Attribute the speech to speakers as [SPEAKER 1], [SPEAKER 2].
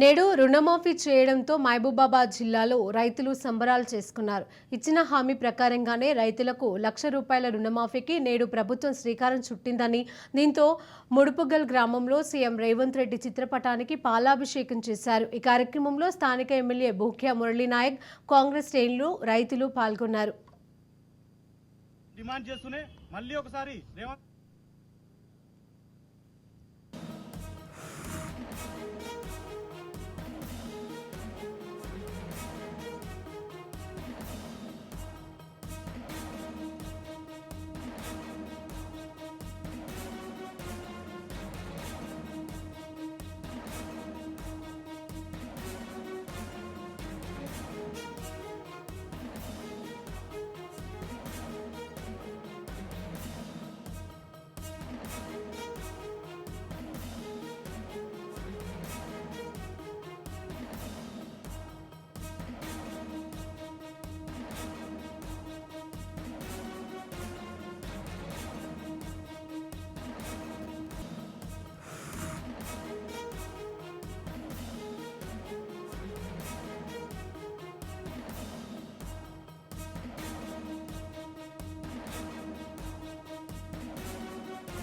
[SPEAKER 1] నేడు రుణమాఫీ చేయడంతో మహబూబాబాద్ జిల్లాలో రైతులు సంబరాలు చేసుకున్నారు. ఇచ్చిన హామీ ప్రకారంగానే రైతులకు లక్ష రూపాయల రుణమాఫీకి నేడు ప్రభుత్వం శ్రీకారం చుట్టిందని దీంతో ముడుపుగల్ గ్రామంలో సీఎం రేవంత్ రెడ్డి చిత్రపటానికి పాలాభిషేకం చేశారు. ఈ కార్యక్రమంలో స్థానిక ఎమ్మెల్యే భూఖ్యా మురళీనాయక్ కాంగ్రెస్ శ్రేణులు రైతులు పాల్గొన్నారు.
[SPEAKER 2] డిమాండ్ చేస్తూనే మళ్ళీ ఒకసారి రేవంత్